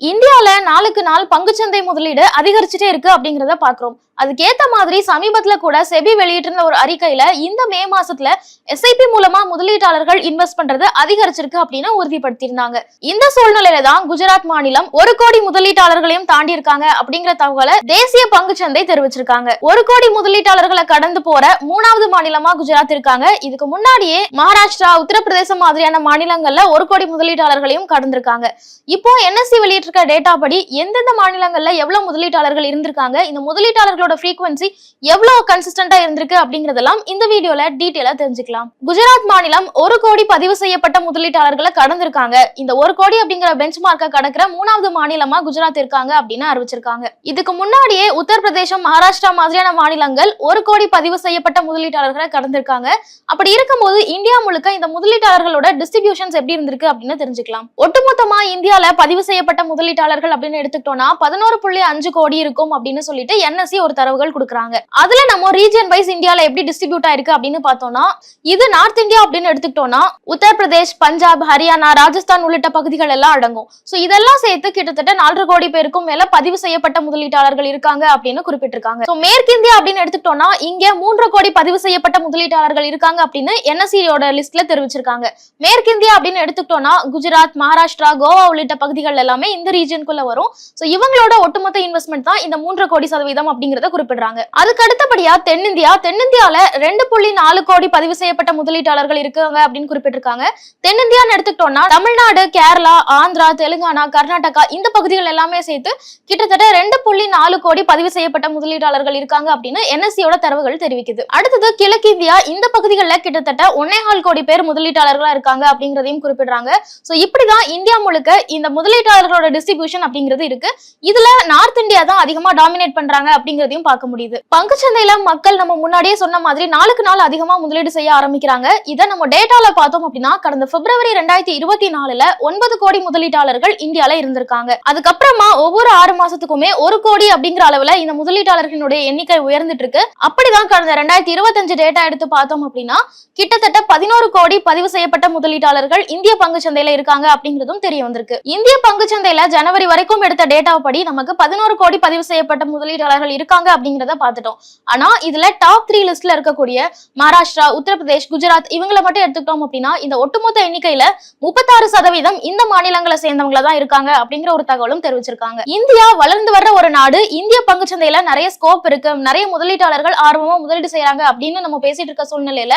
இந்தியால நாளுக்கு நாள் பங்குச்சந்தை முதலீடு அதிகரிச்சுட்டே இருக்கு அப்படிங்கறத பாக்குறோம். அதுக்கேத்த மாதிரி சமீபத்துல கூட செபி வெளியிட்டிருந்த ஒரு அறிக்கையில இந்த மே மாசத்துல எஸ்ஐபி மூலமா முதலீட்டாளர்கள் இன்வெஸ்ட் பண்றது அதிகரிச்சிருக்கு அப்படின்னு உறுதிப்படுத்தியிருந்தாங்க. இந்த சூழ்நிலையில தான் குஜராத் மாநிலம் ஒரு கோடி முதலீட்டாளர்களையும் தாண்டி இருக்காங்க அப்படிங்கிற தகவலை தேசிய பங்குச்சந்தை தெரிவிச்சிருக்காங்க. ஒரு கோடி முதலீட்டாளர்களை கடந்து போற மூணாவது மாநிலமா குஜராத் இருக்காங்க. இதுக்கு முன்னாடியே மகாராஷ்டிரா உத்தரப்பிரதேசம் மாதிரியான மாநிலங்கள்ல ஒரு கோடி முதலீட்டாளர்களையும் கடந்திருக்காங்க. இப்போ என்எஸ்சி வெளியிட்டிருக்க டேட்டா படி எந்தெந்த மாநிலங்கள்ல எவ்வளவு முதலீட்டாளர்கள் இருந்திருக்காங்க இந்த முதலீட்டாளர்களோட ஃப்ரீக்வன்சி எவ்வளவு கன்சிஸ்டன்டா இருந்திருக்கு அப்படிங்கறதெல்லாம் இந்த வீடியோல டீட்டெயிலா தெரிஞ்சுக்கலாம். குஜராத் மாநிலம் ஒரு கோடி பதிவு செய்யப்பட்ட முதலீட்டாளர்களை கடந்திருக்காங்க. இந்த ஒரு கோடி அப்படிங்கிற பெஞ்ச் மார்க்கை கடக்கிற மூணாவது மாநிலமா குஜராத் இருக்காங்க அப்படின்னு அறிவிச்சிருக்காங்க. இதுக்கு முன்னாடியே உத்தரப்பிரதேசம் மகாராஷ்டிரா மாதிரியான மாநிலங்கள் ஒரு கோடி பதிவு செய்யப்பட்ட முதலீட்டாளர்களை கடந்திருக்காங்க. அப்படி இருக்கும்போது இந்தியா முழுக்க இந்த முதலீட்டாளர்களோட டிஸ்ட்ரிபியூஷன்ஸ் எப்படி இருந்திருக்கு அப்படின்னு தெரிஞ்சுக்கலாம். ஒட்டுமொத்தமா இந்தியால பதிவு செய்யப்பட்ட முதலீட்டாளர்கள் அப்படின்னு எடுத்துக்கிட்டோம்னா பதினோரு புள்ளி அஞ்சு கோடி இருக்கும் அப்படின்னு சொல்லிட்டு என்எஸ்சி ஒரு தரவுகள் கொடுக்குறாங்க. அதுல நம்ம ரீஜன் வைஸ் இந்தியால எப்படி டிஸ்ட்ரிபியூட் ஆயிருக்கு அப்படின்னு பார்த்தோம்னா இது நார்த் இந்தியா அப்படின்னு எடுத்துக்கிட்டோம்னா உத்தரப்பிரதேஷ் பஞ்சாப் ஹரியானா ராஜஸ்தான் உள்ளிட்ட பகுதிகள் எல்லாம் அடங்கும். சோ இதெல்லாம் சேர்த்து கிட்டத்தட்ட நாலரை கோடி பேருக்கும் மேல பதிவு செய்யப்பட்ட முதலீட்டாளர்கள் இருக்காங்க அப்படின்னு குறிப்பிட்டிருக்காங்க. ஸோ மேற்கிந்தியா அப்படின்னு எடுத்துக்கிட்டோம்னா இங்க மூன்று கோடி பதிவு செய்யப்பட்ட முதலீட்டாளர்கள் இருக்காங்க அப்படின்னு என்எஸ்சியோட லிஸ்ட்ல தெரிவிச்சிருக்காங்க. மேற்கிந்தியா அப்படின்னு எடுத்துக்கிட்டோம்னா குஜராத் மகாராஷ்டிரா கோவா உள்ளிட்ட பகுதிகள் எல்லாமே இந்த ரீஜனுக்குள்ள வரும். ஸோ இவங்களோட ஒட்டுமொத்த இன்வெஸ்ட்மெண்ட் தான் இந்த மூன்று கோடி சதவீதம் அப்படிங்கறத குறிப்பிடுறாங்க. அதுக்கு அடுத்தபடியா தென்னிந்தியா தென்னிந்தியால ரெண்டு புள்ளி நாலு கோடி பதிவு செய்யப்பட்ட முதலீட்டாளர்கள் இருக்காங்க அப்படின்னு குறிப்பிட்டிருக்காங்க. தென்னிந்தியான்னு எடுத்துக்கிட்டோம்னா தமிழ்நாடு கேரளா ஆந்திரா தெலுங்கானா கர்நாடகா இந்த பகுதிகள் எல்லாமே சேர்த்து கிட்டத்தட்ட ரெண்டு புள்ளி நாலு கோடி பதிவு செய்யப்பட்ட முதலீட்டாளர்கள் இருக்காங்க அப்படின்னு என்எஸ்சியோட தரவுகள் தெரிவிக்குது. அடுத்தது கிழக்கிந்தியா இந்த பகுதிகளில் கிட்டத்தட்ட ஒன்னேகால் கோடி பேர் முதலீட்டாளர்களா இருக்காங்க அப்படிங்கிறதையும் குறிப்பிடுறாங்க. ஸோ இப்படிதான் இந்தியா முழுக்க இந்த முதலீட்டாளர்களோட டிஸ்ட்ரிபியூஷன் அப்படிங்கிறது இருக்கு. இதுல நார்த் இந்தியா தான் அதிகமா டாமினேட் பண்றாங்க அப்படிங்கிறதையும் பார்க்க முடியுது. பங்குச்சந்தையில மக்கள் நம்ம முன்னாடியே சொன்ன மாதிரி நாளுக்கு நாள் அதிகமா முதலீடு செய்ய ஆரம்பிக்கிறாங்க. இதை நம்ம டேட்டால பார்த்தோம் அப்படின்னா கடந்த பிப்ரவரி ரெண்டாயிரத்தி இருபத்தி நாலுல ஒன்பது கோடி முதலீட்டாளர்கள் இந்தியால இருந்திருக்காங்க. அதுக்கப்புறமா ஒவ்வொரு ஆறு மாசத்துக்குமே ஒரு கோடி அப்படிங்கிற அளவுல இந்த முதலீட்டாளர்களுடைய எண்ணிக்கை உயர்ந்துட்டு இருக்கு. அப்படிதான் கடந்த ரெண்டாயிரத்தி இருபத்தஞ்சு டேட்டா எடுத்து பார்த்தோம் அப்படின்னா கிட்டத்தட்ட பதினோரு கோடி பதிவு செய்யப்பட்ட முதலீட்டாளர்கள் இந்திய பங்குச்சந்தையில இருக்காங்க அப்படிங்கிறதும் தெரிய வந்திருக்கு. இந்திய பங்குச்சந்தையில ஜனவரி வரைக்கும் எடுத்த டேட்டா படி நமக்கு பதினோரு கோடி பதிவு செய்யப்பட்ட முதலீட்டாளர்கள் இருக்காங்க அப்படிங்கிறத பார்த்துட்டோம். ஆனா இதுல டாப் த்ரீ லிஸ்ட்ல இருக்கக்கூடிய மகாராஷ்டிரா உத்தரப்பிரதேஷ் குஜராத் இவங்களை மட்டும் எடுத்துக்கிட்டோம் அப்படின்னா இந்த ஒட்டுமொத்த எண்ணிக்கையில முப்பத்தாறு சதவீதம் இந்த மாநிலங்களை சேர்ந்தவங்கள தான் இருக்காங்க அப்படிங்கிற ஒரு தகவலும் தெரிவிச்சிருக்காங்க. இந்தியா வளர்ந்து வர்ற ஒரு நாடு இந்திய பங்குச்சந்தையில நிறைய ஸ்கோப் இருக்கு நிறைய முதலீட்டாளர்கள் ஆர்வமா முதலீடு செய்யறாங்க அப்படின்னு நம்ம பேசிட்டு இருக்க சூழ்நிலையில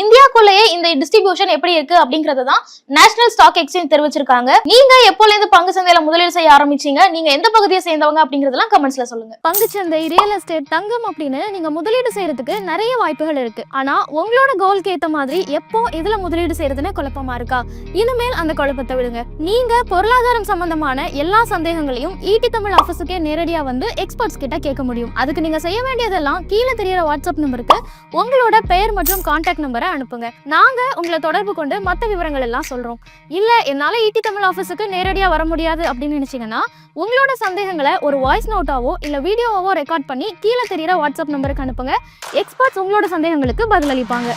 இந்தியாக்குள்ளேயே இந்த டிஸ்ட்ரிபியூஷன் எப்படி இருக்கு அப்படிங்கறத தான் நேஷனல் ஸ்டாக் எக்ஸ்சேஞ்ச் தெரிவிச்சிருக்காங்க. நீங்க எப்போல இருந்து பங்கு சந்தையில முதலீடு செய்ய ஆரம்பிச்சீங்க. நீங்க எந்த பகுதியை சேர்ந்தவங்க அப்படிங்கறதெல்லாம் கமெண்ட்ஸ்ல சொல்லுங்க. பங்குச்சந்தை ரியல் எஸ்டேட் தங்கம் அப்படின்னு நீங்க முதலீடு செய்யறதுக்கு நிறைய வாய்ப்புகள் இருக்கு. ஆனா உங்களோட கோல்க்கு ஏத்த மாதிரி எப்போ எதுல முதலீடு செய்யறதுன்னு குழப்பமா இருக்கா? இனிமேல் அந்த குழப்பத்தை விடுங்க. நீங்க பொருளாதாரம் சம்பந்தமான எல்லா சந்தேகங்களையும் ஈடி தமிழ் ஆஃபீஸுக்கே நேரடியா வந்து எக்ஸ்பர்ட்ஸ் கிட்ட கேட்க முடியும். அதுக்கு நீங்க செய்ய வேண்டியதெல்லாம் கீழே தெரியற வாட்ஸ்அப் நம்பருக்கு உங்களோட பெயர் மற்றும் கான்டாக்ட் நம்பரை அனுப்புங்க. நாங்க உங்களை தொடர்பு கொண்டு மற்ற விவரங்கள் எல்லாம் சொல்றோம். இல்ல என்னால ஈட்டி தமிழ் ஆஃபீஸுக்கு நேரடியா வர முடியாது அப்படின்னு நினைச்சீங்கன்னா உங்களோட சந்தேகங்களை ஒரு வாய்ஸ் நோட்டாவோ இல்ல வீடியோவாவோ ரெக்கார்ட் பண்ணி கீழே தெரியிற வாட்ஸ்அப் நம்பருக்கு அனுப்புங்க. எக்ஸ்பர்ட்ஸ் உங்களோட சந்தேகங்களுக்கு பதிலளிப்பாங்க.